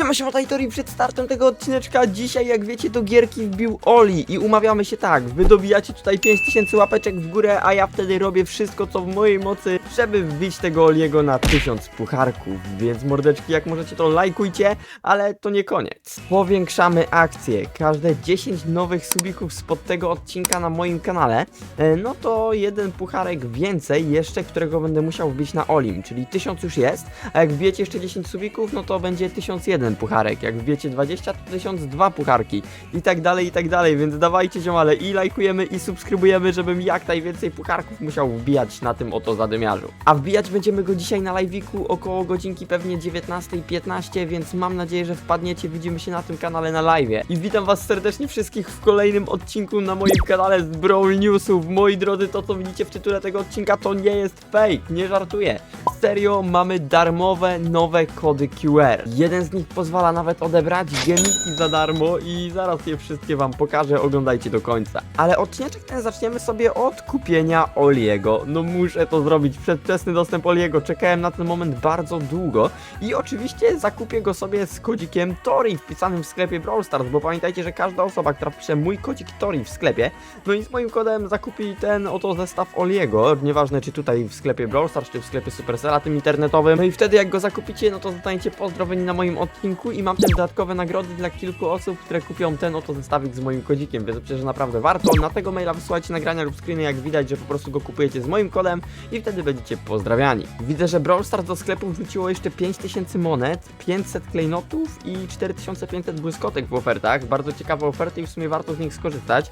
Siema, siema, Tajtori, przed startem tego odcineczka. Dzisiaj, jak wiecie, do gierki wbił Oli i umawiamy się tak, wy dobijacie tutaj 5000 łapeczek w górę, a ja wtedy robię wszystko, co w mojej mocy, żeby wbić tego Oliego na 1000 pucharków, więc mordeczki, jak możecie, to lajkujcie, ale to nie koniec. Powiększamy akcję, każde 10 nowych subików spod tego odcinka na moim kanale, e, no to jeden pucharek więcej jeszcze, którego będę musiał wbić na Olim, czyli 1000 już jest, a jak wbijecie jeszcze 10 subików, no to będzie 1001 pucharek. Jak wbijecie 20, to 1002 pucharki. I tak dalej, i tak dalej, więc dawajcie ziomale i lajkujemy i subskrybujemy, żebym jak najwięcej pucharków musiał wbijać na tym oto zadymiarzu. A wbijać będziemy go dzisiaj na live'iku około godzinki pewnie 19.15, więc mam nadzieję, że wpadniecie, widzimy się na tym kanale na live'ie. I witam was serdecznie wszystkich w kolejnym odcinku na moim kanale z Brawl Newsów. Moi drodzy, to co widzicie w tytule tego odcinka to nie jest fake, nie żartuję. Serio, mamy darmowe, nowe kody QR. Jeden z nich pozwala nawet odebrać gemiki za darmo i zaraz je wszystkie wam pokażę, oglądajcie do końca. Ale odcineczek ten zaczniemy sobie od kupienia Oliego. No muszę to zrobić, przedwczesny dostęp Oliego, czekałem na ten moment bardzo długo i oczywiście zakupię go sobie z kodzikiem Tori wpisanym w sklepie Brawl Stars, bo pamiętajcie, że każda osoba, która wpisze mój kodzik Tori w sklepie, no i z moim kodem zakupi ten oto zestaw Oliego, nieważne czy tutaj w sklepie Brawl Stars, czy w sklepie Supercella tym internetowym, no i wtedy jak go zakupicie, no to zostaniecie pozdrowieni na moim odcinku i mam też dodatkowe nagrody dla kilku osób, które kupią ten oto zestawik z moim kodzikiem, więc że naprawdę warto. Na tego maila wysyłajcie nagrania lub screeny, jak widać, że po prostu go kupujecie z moim kodem i wtedy będziecie pozdrawiani. Widzę, że Brawl Stars do sklepu wrzuciło jeszcze 5000 monet, 500 klejnotów i 4500 błyskotek w ofertach. Bardzo ciekawe oferty i w sumie warto z nich skorzystać.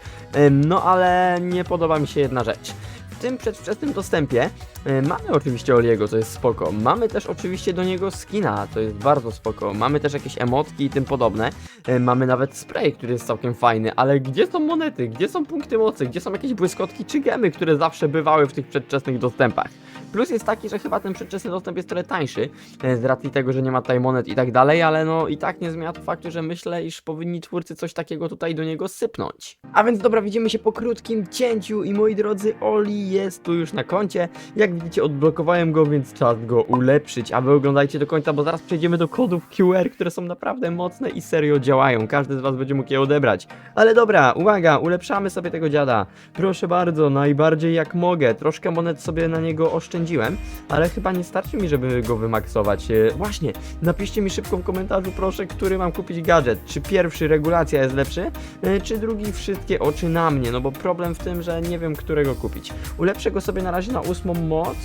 No ale nie podoba mi się jedna rzecz. Tym przedwczesnym dostępie e, mamy oczywiście Oliego, to jest spoko. Mamy też oczywiście do niego skina, to jest bardzo spoko. Mamy też jakieś emotki i tym podobne. E, Mamy nawet spray, który jest całkiem fajny, ale gdzie są monety? Gdzie są punkty mocy? Gdzie są jakieś błyskotki czy gemy, które zawsze bywały w tych przedwczesnych dostępach? Plus jest taki, że chyba ten przedwczesny dostęp jest trochę tańszy, e, z racji tego, że nie ma tutaj monet i tak dalej, ale no i tak nie zmienia to faktu, że myślę, iż powinni twórcy coś takiego tutaj do niego sypnąć. A więc dobra, widzimy się po krótkim cięciu i moi drodzy, Oli jest tu już na koncie. Jak widzicie, odblokowałem go, więc czas go ulepszyć, a wy oglądajcie do końca, bo zaraz przejdziemy do kodów QR, które są naprawdę mocne i serio działają. Każdy z was będzie mógł je odebrać. Ale dobra, uwaga, ulepszamy sobie tego dziada. Proszę bardzo, najbardziej jak mogę. Troszkę monet sobie na niego oszczędziłem, ale chyba nie starczy mi, żeby go wymaksować. E, Właśnie, napiszcie mi szybko w komentarzu, proszę, który mam kupić gadżet. Czy pierwszy, regulacja jest lepszy, e, czy drugi, wszystkie oczy na mnie. No bo problem w tym, że nie wiem, którego kupić. Ulepszę go sobie na razie na ósmą moc,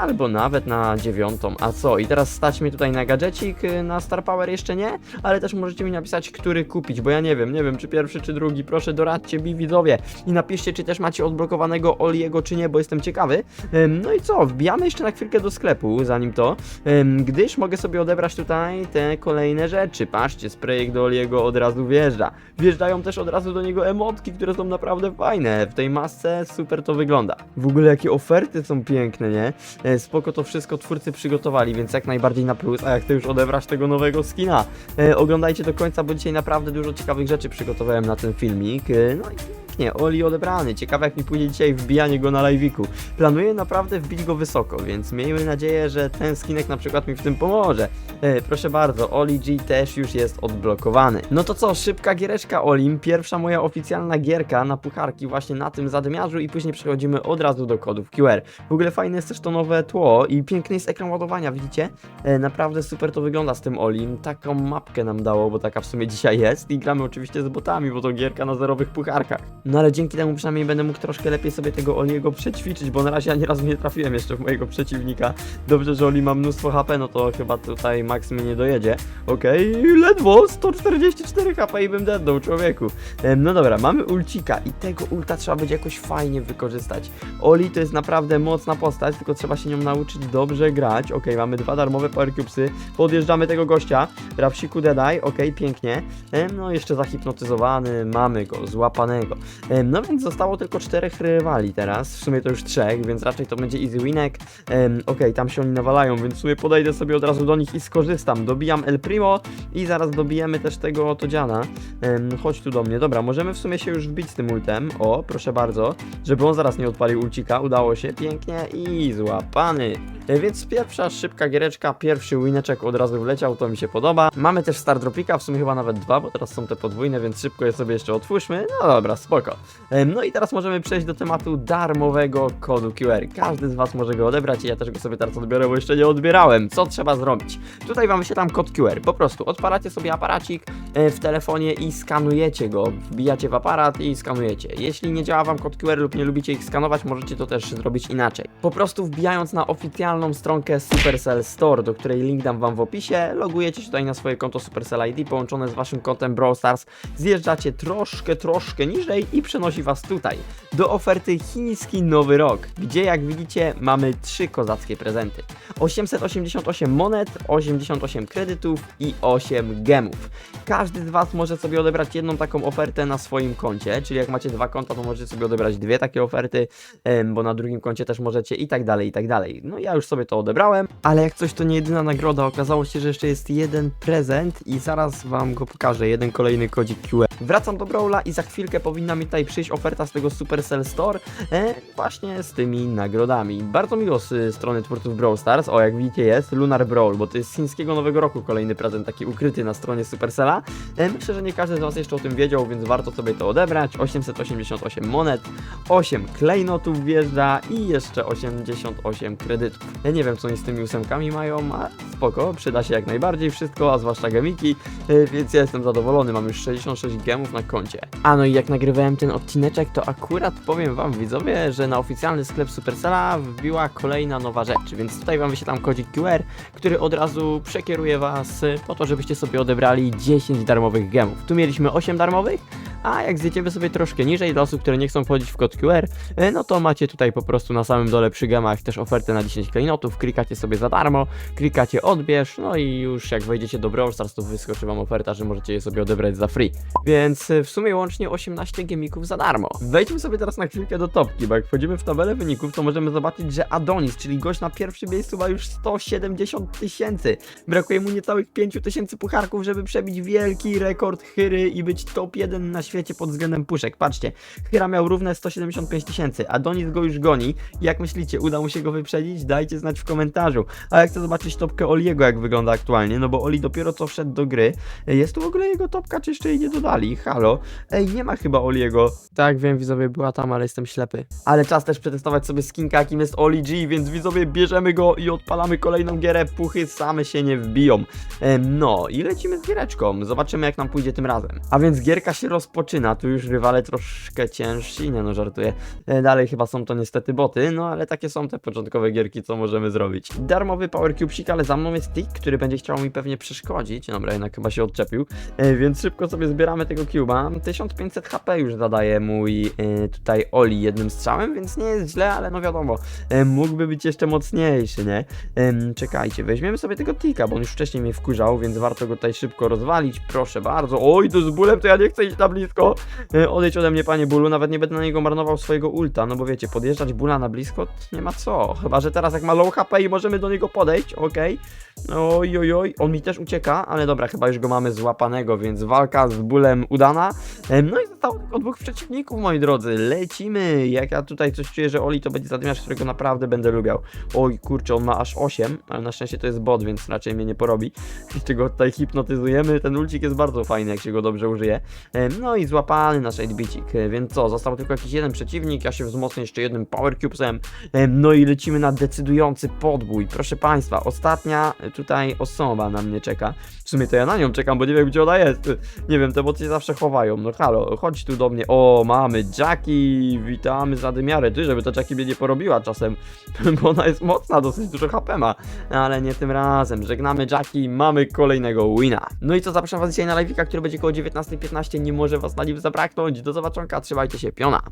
albo nawet na dziewiątą. A co? I teraz stać mnie tutaj na gadżecik, y, na Star Power jeszcze nie, ale też możecie mi napisać, który kupić, bo ja nie wiem, nie wiem, czy pierwszy, czy drugi. Proszę doradźcie mi widzowie i napiszcie, czy też macie odblokowanego Oliego, czy nie, bo jestem ciekawy. No i co? Wbijamy jeszcze na chwilkę do sklepu, zanim to, gdyż mogę sobie odebrać tutaj te kolejne rzeczy. Patrzcie, sprayek do Oliego od razu wjeżdża. Wjeżdżają też od razu do niego emotki, które są naprawdę fajne. W tej masce super to wygląda. W ogóle jakie oferty są piękne, nie? E, Spoko to wszystko twórcy przygotowali, więc jak najbardziej na plus. A jak chcę już odebrać tego nowego skina, e, oglądajcie do końca, bo dzisiaj naprawdę dużo ciekawych rzeczy przygotowałem na ten filmik. E, No i pięknie, Oli odebrany. Ciekawe jak mi pójdzie dzisiaj wbijanie go na live'iku. Planuję naprawdę wbić go wysoko, więc miejmy nadzieję, że ten skinek na przykład mi w tym pomoże. E, proszę bardzo, Oli G też już jest odblokowany. No to co, szybka giereczka Olim, pierwsza moja oficjalna gierka na pucharki właśnie na tym zadymiarzu i później przechodzimy od razu do kodów QR. W ogóle fajne jest też to nowe tło i piękny jest ekran ładowania, widzicie? E, naprawdę super to wygląda z tym Olim. Taką mapkę nam dało, bo taka w sumie dzisiaj jest i gramy oczywiście z botami, bo to gierka na zerowych pucharkach. No ale dzięki temu przynajmniej będę mógł troszkę lepiej sobie tego Oliego przećwiczyć, bo na razie ja nieraz nie trafiłem jeszcze w mojego przeciwnika. Dobrze, że Oli ma mnóstwo HP, no to chyba tutaj Max mnie nie dojedzie. Okej, ledwo 144 HP i bym deadnął, człowieku. No dobra, mamy ulcika i tego ulta trzeba będzie jakoś fajnie wykorzystać. Oli to jest naprawdę mocna postać, tylko trzeba się nią nauczyć dobrze grać. Okej, mamy dwa darmowe power cubesy. Podjeżdżamy tego gościa. Rapsiku Deadeye, okej, pięknie. Em, No jeszcze zahipnotyzowany, mamy go, złapanego. Em, No więc zostało tylko czterech rywali teraz, w sumie to już trzech, więc raczej to będzie easy winek. Em, Okej, tam się oni nawalają, więc w sumie podejdę sobie od razu do nich i skorzystam. Dobijam El Primo i zaraz dobijemy też tego oto dziana. Em, chodź tu do mnie, dobra, możemy w sumie się już wbić z tym ultem. O, proszę bardzo, żeby on zaraz nie odpalił ulcika, udało się, pięknie i złapany. E, Więc pierwsza szybka giereczka, pierwszy wineczek od razu wleciał, to mi się podoba. Mamy też Star Dropika, w sumie chyba nawet dwa, bo teraz są te podwójne, więc szybko je sobie jeszcze otwórzmy. No dobra, spoko. Em, No i teraz możemy przejść do tematu darmowego kodu QR. Każdy z Was może go odebrać i ja też go sobie teraz odbiorę, bo jeszcze nie odbierałem. Co trzeba zrobić? Tutaj Wam wyświetlam kod QR. Po prostu odpalacie sobie aparacik w telefonie i skanujecie go. Wbijacie w aparat i skanujecie. Jeśli nie działa Wam kod QR lub nie lubicie ich skanować, możecie to też zrobić inaczej. Po prostu wbijając na oficjalną stronkę Supercell Store, do której link dam Wam w opisie, logujecie się tutaj na swoje konto Supercell ID połączone z Waszym kontem Brawl Stars, zjeżdżacie troszkę, troszkę niżej i przenosi Was tutaj do oferty Chiński Nowy Rok, gdzie jak widzicie mamy trzy kozackie prezenty. 888 monet, 88 kredytów i 8 gemów. Z Was może sobie odebrać jedną taką ofertę na swoim koncie, czyli jak macie dwa konta, to możecie sobie odebrać dwie takie oferty, bo na drugim koncie też możecie i tak dalej, i tak dalej. No ja już sobie to odebrałem, ale jak coś to nie jedyna nagroda, okazało się, że jeszcze jest jeden prezent i zaraz Wam go pokażę, jeden kolejny kodzik QR. Wracam do Brawla i za chwilkę powinna mi tutaj przyjść oferta z tego Supercell Store, e, właśnie z tymi nagrodami. Bardzo miło z strony twórców Brawl Stars, o jak widzicie jest Lunar Brawl, bo to jest z chińskiego nowego roku kolejny prezent taki ukryty na stronie Supercella. E, myślę, że nie każdy z Was jeszcze o tym wiedział, więc warto sobie to odebrać. 888 monet, 8 klejnotów wjeżdża i jeszcze 88 kredytów. Ja nie wiem co oni z tymi ósemkami mają, a spoko, przyda się jak najbardziej wszystko, a zwłaszcza gemiki, e, więc ja jestem zadowolony, mam już 66 gemów na koncie. A no i jak nagrywałem ten odcineczek, to akurat powiem Wam widzowie, że na oficjalny sklep Supercella wbiła kolejna nowa rzecz, więc tutaj Wam wyświetlam kodzik QR, który od razu przekieruje Was po to, żebyście sobie odebrali 10 darmowych gemów. Tu mieliśmy 8 darmowych, a jak zjedziemy sobie troszkę niżej dla osób, które nie chcą wchodzić w kod QR, e, no to macie tutaj po prostu na samym dole przy gemach też ofertę na 10 klejnotów, klikacie sobie za darmo, klikacie odbierz, no i już jak wejdziecie do Brawl Stars, to wyskoczy wam oferta, że możecie je sobie odebrać za free. Więc e, w sumie łącznie 18 gemików za darmo. Wejdźmy sobie teraz na chwilkę do topki, bo jak wchodzimy w tabelę wyników, to możemy zobaczyć, że Adonis, czyli gość na pierwszym miejscu ma już 170 tysięcy. Brakuje mu niecałych 5 tysięcy pucharków, żeby przebić wielki rekord Hyry i być top 1 na świecie pod względem puszek. Patrzcie, Hyra miał równe 175 tysięcy, Adonis go już goni. Jak myślicie, uda mu się go wyprzedzić? Dajcie znać w komentarzu. A ja chcę zobaczyć topkę Oliego, jak wygląda aktualnie, no bo Oli dopiero co wszedł do gry. Jest tu w ogóle jego topka, czy jeszcze jej nie dodali? Halo? Ej, nie ma chyba Oliego. Tak, wiem, widzowie, była tam, ale jestem ślepy. Ale czas też przetestować sobie skinka, jakim jest Oli G, więc widzowie, bierzemy go i odpalamy kolejną gierę. Puchy same się nie wbiją. No, i lecimy z giereczką. Zobaczymy, jak nam pójdzie tym razem. A więc gierka się rozpoczyna. Tu już rywale troszkę ciężsi, nie no, żartuję. E, Dalej chyba są to niestety boty, no ale takie są te początkowe gierki, co możemy zrobić. Darmowy Power Cubesik, ale za mną jest Tick, który będzie chciał mi pewnie przeszkodzić. Dobra, jednak chyba się odczepił. E, Więc szybko sobie zbieramy tego cuba. 1500 HP już zadaje mój e, tutaj Oli jednym strzałem, więc nie jest źle, ale no wiadomo, mógłby być jeszcze mocniejszy, nie? Czekajcie, weźmiemy sobie tego Tika, bo on już wcześniej mnie wkurzał, więc warto go tutaj szybko rozwalić. Proszę bardzo. Oj, to z bólem to ja nie chcę iść na blisko. E, odejdź ode mnie, panie bólu, nawet nie będę na niego marnował swojego ulta, no bo wiecie, podjeżdżać bóla na blisko nie ma co. Chyba, że teraz jak ma low HP i możemy do niego podejść, okej. Oj, oj, oj, on mi też ucieka, ale dobra, chyba już go mamy złapanego, więc walka z bólem udana. No i zostało tylko dwóch przeciwników, moi drodzy. Lecimy. Jak ja tutaj coś czuję, że Oli to będzie zadymiarz, którego naprawdę będę lubiał. Oj, kurczę, on ma aż 8, ale na szczęście to jest bot, więc raczej mnie nie porobi. Jeszcze go tutaj hipnotyzujemy. Ten ulcik jest bardzo fajny, jak się go dobrze użyje. No i złapany nasz 8-bicik. E, Więc co, został tylko jakiś jeden przeciwnik. Ja się wzmocnię jeszcze jednym Power Cubesem. Em, No i lecimy na decydujący podbój. Proszę Państwa, ostatnia e, tutaj osoba na mnie czeka. W sumie to ja na nią czekam, bo nie wiem gdzie ona jest. Nie wiem, te boty zawsze chowają. No halo, chodź tu do mnie. O, mamy Jackie, witamy zadymiarę. Ty, żeby ta Jackie mnie nie porobiła czasem, bo ona jest mocna, dosyć dużo HP ma. Ale nie tym razem. Żegnamy Jackie, mamy kolejnego wina. No i co, zapraszam was dzisiaj na live'ika, który będzie koło 19.15. Nie może was na nim zabraknąć. Do zobaczonka, trzymajcie się, piona.